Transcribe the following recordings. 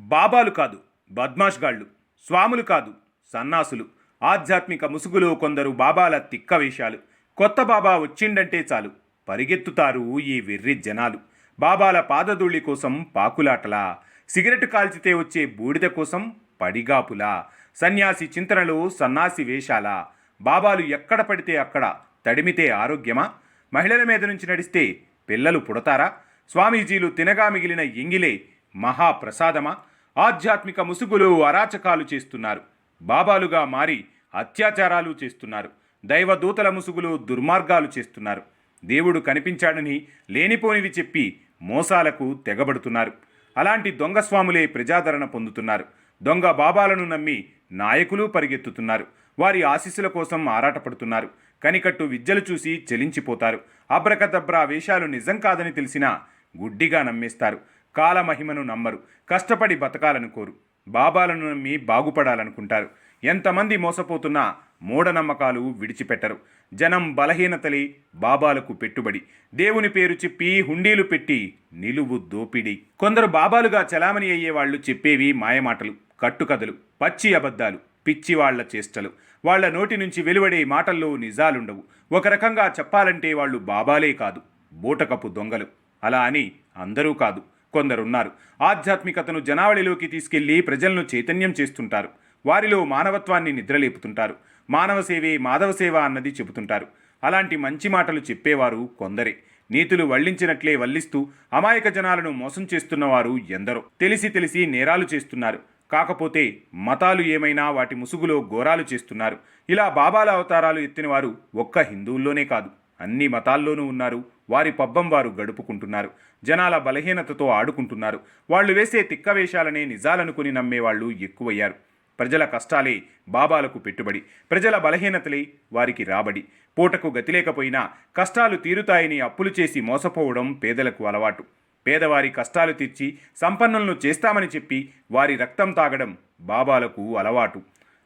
బాబాలు కాదు బద్మాష్గాళ్ళు స్వాములు కాదు సన్నాసులు ఆధ్యాత్మిక ముసుగులో కొందరు బాబాల తిక్క వేషాలు. కొత్త బాబా వచ్చిండంటే చాలు పరిగెత్తుతారు ఈ వెర్రి జనాలు. బాబాల పాదధూళి కోసం పాకులాటలా సిగరెట్ కాల్చితే వచ్చే బూడిద కోసం పడిగాపులా సన్యాసి చింతనలు సన్నాసి వేషాల బాబాలు ఎక్కడ పడితే అక్కడ తడిమితే ఆరోగ్యమా? మహిళల మీద నుంచి నడిస్తే పిల్లలు పుడతారా? స్వామీజీలు తినగా మిగిలిన ఎంగిలే మహాప్రసాదమా? ఆధ్యాత్మిక ముసుగులు అరాచకాలు చేస్తున్నారు. బాబాలుగా మారి అత్యాచారాలు చేస్తున్నారు. దైవదూతల ముసుగులు దుర్మార్గాలు చేస్తున్నారు. దేవుడు కనిపించాడని లేనిపోనివి చెప్పి మోసాలకు తెగబడుతున్నారు. అలాంటి దొంగ స్వాములే ప్రజాదరణ పొందుతున్నారు. దొంగ బాబాలను నమ్మి నాయకులు పరిగెత్తుతున్నారు. వారి ఆశీస్సుల కోసం ఆరాటపడుతున్నారు. కనికట్టు విద్యలు చూసి చెలించిపోతారు. అబ్రకదబ్రా వేషాలు నిజం కాదని తెలిసినా గుడ్డిగా నమ్మేస్తారు. కాలమహిమను నమ్మరు. కష్టపడి బతకాలను కోరు. బాబాలను నమ్మి బాగుపడాలనుకుంటారు. ఎంతమంది మోసపోతున్నా మూఢనమ్మకాలు విడిచిపెట్టరు. జనం బలహీనతలే బాబాలకు పెట్టుబడి. దేవుని పేరు చెప్పి హుండీలు పెట్టి నిలువు దోపిడి. కొందరు బాబాలుగా చలామణి అయ్యేవాళ్ళు చెప్పేవి మాయమాటలు కట్టుకథలు పచ్చి అబద్ధాలు పిచ్చి వాళ్ళ చేష్టలు. వాళ్ళ నోటి నుంచి వెలువడే మాటల్లో నిజాలుండవు. ఒక రకంగా చెప్పాలంటే వాళ్ళు బాబాలే కాదు బూటకపు దొంగలు. అలా అని అందరూ కాదు. కొందరున్నారు. ఆధ్యాత్మికతను జనావళిలోకి తీసుకెళ్ళి ప్రజలను చైతన్యం చేస్తుంటారు. వారిలో మానవత్వాన్ని నిద్రలేపుతుంటారు. మానవ సేవే మాధవ సేవ అన్నది చెబుతుంటారు. అలాంటి మంచి మాటలు చెప్పేవారు కొందరే. నీతులు వల్లించినట్లే వల్లిస్తూ అమాయక జనాలను మోసం చేస్తున్నవారు ఎందరో. తెలిసి తెలిసి నేరాలు చేస్తున్నారు. కాకపోతే మతాలు ఏమైనా వాటి ముసుగులో ఘోరాలు చేస్తున్నారు. ఇలా బాబాల అవతారాలు ఎత్తినవారు ఒక్క హిందువుల్లోనే కాదు. అన్ని మతాల్లోనూ ఉన్నారు. వారి పబ్బం వారు గడుపుకుంటున్నారు. జనాల బలహీనతతో ఆడుకుంటున్నారు. వాళ్ళు వేసే తిక్క వేషాలనే నిజాలనుకుని నమ్మేవాళ్ళు ఎక్కువయ్యారు. ప్రజల కష్టాలే బాబాలకు పెట్టుబడి. ప్రజల బలహీనతలే వారికి రాబడి. పూటకు గతిలేకపోయినా కష్టాలు తీరుతాయని అప్పులు చేసి మోసపోవడం పేదలకు అలవాటు. పేదవారి కష్టాలు తీర్చి సంపన్నులను చేస్తామని చెప్పి వారి రక్తం తాగడం బాబాలకు అలవాటు.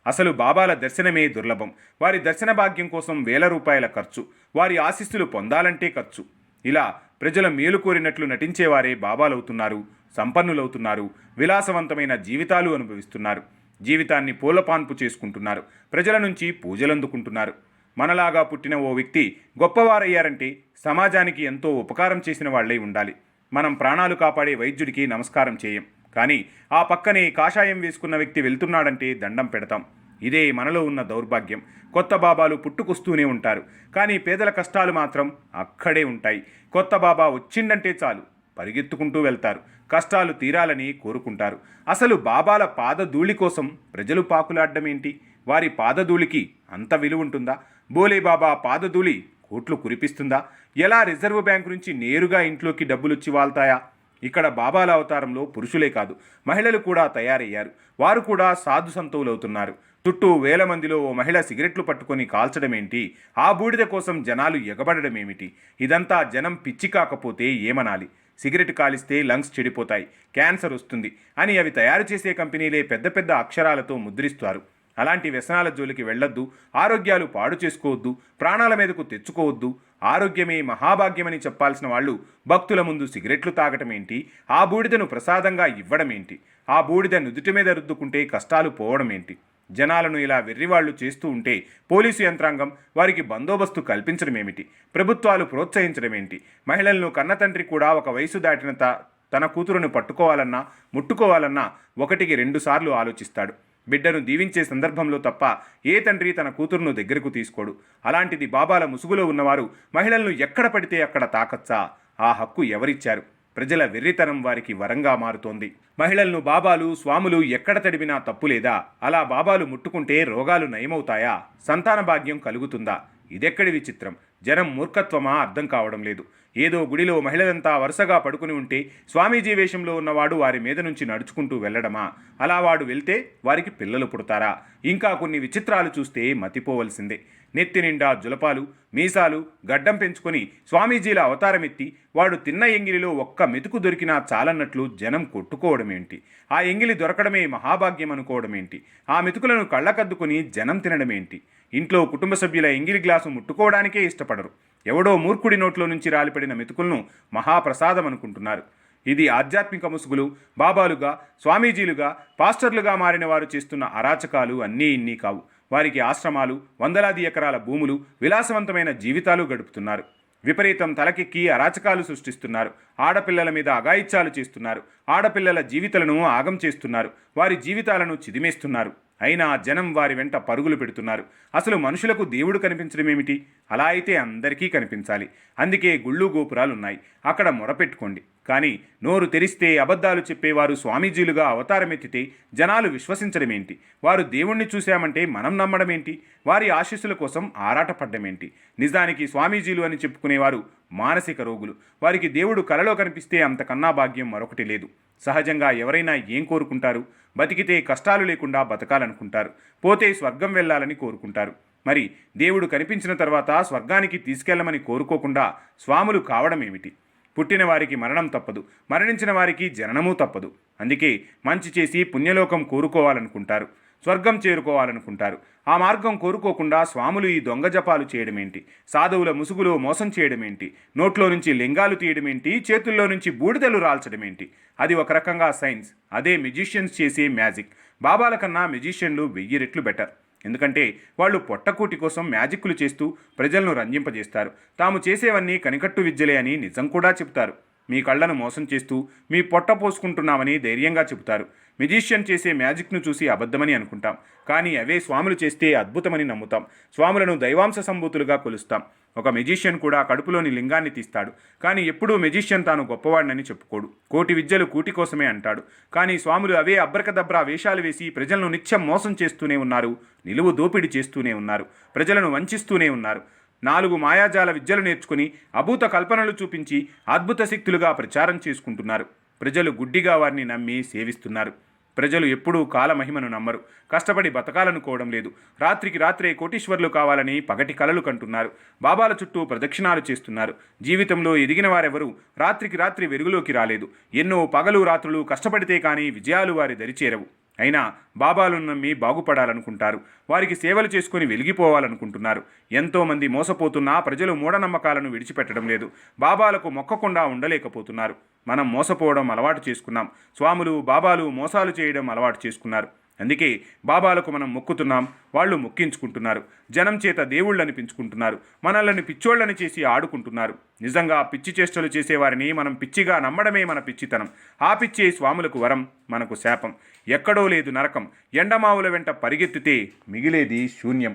అసలు బాబాల దర్శనమే దుర్లభం. వారి దర్శన భాగ్యం కోసం వేల రూపాయల ఖర్చు. వారి ఆశీస్సులు పొందాలంటే ఖర్చు. ఇలా ప్రజల మేలు కోరినట్లు నటించేవారే బాబాలవుతున్నారు సంపన్నులవుతున్నారు విలాసవంతమైన జీవితాలు అనుభవిస్తున్నారు జీవితాన్ని పూలపాన్పు చేసుకుంటున్నారు ప్రజల నుంచి పూజలందుకుంటున్నారు. మనలాగా పుట్టిన ఓ వ్యక్తి గొప్పవారయ్యారంటే సమాజానికి ఎంతో ఉపకారం చేసిన వాళ్ళై ఉండాలి. మనం ప్రాణాలు కాపాడే వైద్యుడికి నమస్కారం చేయం. కానీ ఆ పక్కనే కాషాయం వేసుకున్న వ్యక్తి వెళ్తున్నాడంటే దండం పెడతాం. ఇదే మనలో ఉన్న దౌర్భాగ్యం. కొత్త బాబాలు పుట్టుకొస్తూనే ఉంటారు. కానీ పేదల కష్టాలు మాత్రం అక్కడే ఉంటాయి. కొత్త బాబా వచ్చిండంటే చాలు. పరిగెత్తుకుంటూ వెళ్తారు. కష్టాలు తీరాలని కోరుకుంటారు. అసలు బాబాల పాదధూళి కోసం ప్రజలు పాకులాడ్డమేంటి ఏంటి? వారి పాదధూళికి అంత విలువ ఉంటుందా? బోలే బాబా పాదధూళి కోట్లు కురిపిస్తుందా? ఎలా రిజర్వ్ బ్యాంక్ నుంచి నేరుగా ఇంట్లోకి డబ్బులొచ్చి వాళ్తాయా? ఇక్కడ బాబాల అవతారంలో పురుషులే కాదు. మహిళలు కూడా తయారయ్యారు. వారు కూడా సాధు సంతువులవుతున్నారు. చుట్టూ వేల మందిలో ఓ మహిళ సిగరెట్లు పట్టుకొని కాల్చడమేంటి? ఆ బూడిద కోసం జనాలు ఎగబడమేమిటి ఇదంతా జనం పిచ్చి కాకపోతే ఏమనాలి? సిగరెట్ కాలిస్తే లంగ్స్ చెడిపోతాయి క్యాన్సర్ వస్తుంది అని అవి తయారు చేసే కంపెనీలే పెద్ద పెద్ద అక్షరాలతో ముద్రిస్తారు. అలాంటి వ్యసనాల జోలికి వెళ్ళొద్దు ఆరోగ్యాలు పాడు చేసుకోవద్దు ప్రాణాల మీదకు తెచ్చుకోవద్దు. ఆరోగ్యమే మహాభాగ్యమని చెప్పాల్సిన వాళ్ళు భక్తుల ముందు సిగరెట్లు తాగటమేంటి? ఏంటి ఆ బూడిదను ప్రసాదంగా ఇవ్వడం ఏంటి ఆ బూడిద నుదుటి మీద రుద్దుకుంటే కష్టాలు పోవడమేంటి? జనాలను ఇలా వెర్రివాళ్ళు చేస్తూ ఉంటే పోలీసు యంత్రాంగం వారికి బందోబస్తు కల్పించడమేమిటి? ప్రభుత్వాలు ప్రోత్సహించడమేంటి? మహిళలను కన్నతండ్రి కూడా ఒక వయసు దాటిన త- తన కూతురును పట్టుకోవాలన్నా ముట్టుకోవాలన్నా ఒకటికి రెండుసార్లు ఆలోచిస్తాడు. బిడ్డను దీవించే సందర్భంలో తప్ప ఏ తండ్రి తన కూతురును దగ్గరకు తీసుకోడు. అలాంటిది బాబాల ముసుగులో ఉన్నవారు మహిళలను ఎక్కడ పడితే అక్కడ తాకచ్చా? ఆ హక్కు ఎవరిచ్చారు? ప్రజల వెర్రితనం వారికి వరంగా మారుతోంది. మహిళలను బాబాలు స్వాములు ఎక్కడ తడిపినా తప్పు లేదా? అలా బాబాలు ముట్టుకుంటే రోగాలు నయమవుతాయా? సంతాన భాగ్యం కలుగుతుందా? ఇదెక్కడి విచిత్రం? జనం మూర్ఖత్వమా అర్థం కావడం లేదు. ఏదో గుడిలో మహిళలంతా వరుసగా పడుకుని ఉంటే స్వామీజీ వేషంలో ఉన్నవాడు వారి మీద నుంచి నడుచుకుంటూ వెళ్ళడమా? అలా వాడు వెళ్తే వారికి పిల్లలు పుడతారా? ఇంకా కొన్ని విచిత్రాలు చూస్తే మతిపోవలసిందే. నెత్తి నిండా జులపాలు మీసాలు గడ్డం పెంచుకొని స్వామీజీల అవతారమెత్తి వాడు తిన్న ఎంగిలిలో ఒక్క మెతుకు దొరికినా చాలన్నట్లు జనం కొట్టుకోవడమేంటి? ఆ ఎంగిలి దొరకడమే మహాభాగ్యం అనుకోవడమేంటి ఆ మెతుకులను కళ్ళకద్దుకొని జనం తినడమేంటి? ఇంట్లో కుటుంబ సభ్యుల ఎంగిలి గ్లాసు ముట్టుకోవడానికే ఇష్టపడరు. ఎవడో మూర్ఖుడి నోట్లో నుంచి రాలిపడిన మెతుకులను మహాప్రసాదం అనుకుంటున్నారు ఇది ఆధ్యాత్మిక ముసుగులు బాబాలుగా స్వామీజీలుగా పాస్టర్లుగా మారిన వారు చేస్తున్న అరాచకాలు అన్నీ ఇన్నీ కావు. వారికి ఆశ్రమాలు వందలాది ఎకరాల భూములు విలాసవంతమైన జీవితాలు గడుపుతున్నారు. విపరీతం తలకెక్కి అరాచకాలు సృష్టిస్తున్నారు. ఆడపిల్లల మీద అగాయిత్యాలు చేస్తున్నారు. ఆడపిల్లల జీవితాలను ఆగం చేస్తున్నారు. వారి జీవితాలను చిదిమేస్తున్నారు. అయినా జనం వారి వెంట పరుగులు పెడుతున్నారు. అసలు మనుషులకు దేవుడు కనిపించడం ఏమిటి అలా అయితే అందరికీ కనిపించాలి. అందుకే గుళ్ళు గోపురాలు ఉన్నాయి అక్కడ మొరపెట్టుకోండి. కానీ నోరు తెరిస్తే అబద్ధాలు చెప్పేవారు స్వామీజీలుగా అవతారమెత్తితే జనాలు విశ్వసించడమేంటి? వారు దేవుణ్ణి చూశామంటే మనం నమ్మడమేంటి? వారి ఆశీస్సుల కోసం ఆరాటపడ్డమేంటి? నిజానికి స్వామీజీలు అని చెప్పుకునేవారు మానసిక రోగులు. వారికి దేవుడు కలలో కనిపిస్తే అంతకన్నా భాగ్యం మరొకటి లేదు. సహజంగా ఎవరైనా ఏం కోరుకుంటారు? బతికితే కష్టాలు లేకుండా బతకాలనుకుంటారు. పోతే స్వర్గం వెళ్ళాలని కోరుకుంటారు. మరి దేవుడు కనిపించిన తర్వాత స్వర్గానికి తీసుకెళ్ళమని కోరుకోకుండా స్వాములు కావడమేమిటి? పుట్టిన వారికి మరణం తప్పదు. మరణించిన వారికి జననము తప్పదు. అందుకే మంచి చేసి పుణ్యలోకం కోరుకోవాలనుకుంటారు. స్వర్గం చేరుకోవాలనుకుంటారు. ఆ మార్గం కోరుకోకుండా స్వాములు ఈ దొంగ జపాలు చేయడమేంటి? సాధువుల ముసుగులో మోసం చేయడమేంటి? నోట్లో నుంచి లింగాలు తీయడమేంటి? చేతుల్లో నుంచి బూడిదలు రాల్చడమేంటి? అది ఒక రకంగా సైన్స్ అదే మెజిషియన్స్ చేసే మ్యాజిక్. బాబాల కన్నా మెజిషియన్లు వెయ్యి రెట్లు బెటర్. ఎందుకంటే వాళ్ళు పొట్టకూటి కోసం మ్యాజిక్లు చేస్తూ ప్రజలను రంజింపజేస్తారు. తాము చేసేవన్నీ కనికట్టు విద్యలే అని నిజం కూడా చెప్తారు మీ కళ్ళను మోసం చేస్తూ మీ పొట్ట పోసుకుంటున్నామని ధైర్యంగా చెబుతారు. మెజిషియన్ చేసే మ్యాజిక్ను చూసి అబద్ధమని అనుకుంటాం. కానీ అవే స్వాములు చేస్తే అద్భుతమని నమ్ముతాం. స్వాములను దైవాంశ సంభూతులుగా కొలుస్తాం. ఒక మెజిషియన్ కూడా కడుపులోని లింగాన్ని తీస్తాడు. కానీ ఎప్పుడూ మెజిషియన్ తాను గొప్పవాడినని చెప్పుకోడు. కోటి విద్యలు కూటి కోసమే అంటాడు. కానీ స్వాములు అవే అబ్రకదబ్రా వేషాలు వేసి ప్రజలను నిత్యం మోసం చేస్తూనే ఉన్నారు. నిలువు దోపిడీ చేస్తూనే ఉన్నారు. ప్రజలను వంచిస్తూనే ఉన్నారు. నాలుగు మాయాజాల విద్యలు నేర్చుకుని అభూత కల్పనలు చూపించి అద్భుత శక్తులుగా ప్రచారం చేసుకుంటున్నారు. ప్రజలు గుడ్డిగా వారిని నమ్మి సేవిస్తున్నారు. ప్రజలు ఎప్పుడూ కాలమహిమను నమ్మరు. కష్టపడి బతకాలనుకోవడం లేదు. రాత్రికి రాత్రే కోటీశ్వర్లు కావాలని పగటి కలలు కంటున్నారు. బాబాల చుట్టూ ప్రదక్షిణాలు చేస్తున్నారు. జీవితంలో ఎదిగిన వారెవరూ రాత్రికి రాత్రి వెలుగులోకి రాలేదు. ఎన్నో పగలు రాత్రులు కష్టపడితే కానీ విజయాలు వారి దరిచేరవు. అయినా బాబాలున్న నమ్మి బాగుపడాలనుకుంటారు. వారికి సేవలు చేసుకుని వెలిగిపోవాలనుకుంటున్నారు. ఎంతోమంది మోసపోతున్నా ప్రజలు మూఢనమ్మకాలను విడిచిపెట్టడం లేదు. బాబాలకు మొక్కకుండా ఉండలేకపోతున్నారు. మనం మోసపోవడం అలవాటు చేసుకున్నాం. స్వాములు బాబాలు మోసాలు చేయడం అలవాటు చేసుకున్నారు. అందుకే బాబాలకు మనం మొక్కుతున్నాం వాళ్ళు మొక్కించుకుంటున్నారు. జనం చేత దేవుళ్ళని పెంచుకుంటున్నారు మనల్ని పిచ్చోళ్ళని చేసి ఆడుకుంటున్నారు. నిజంగా పిచ్చి చేష్టలు చేసేవారిని మనం పిచ్చిగా నమ్మడమే మన పిచ్చితనం. ఆ పిచ్చే స్వాములకు వరం మనకు శాపం. ఎక్కడో లేదు నరకం. ఎండమావుల వెంట పరిగెత్తితే మిగిలేది శూన్యం.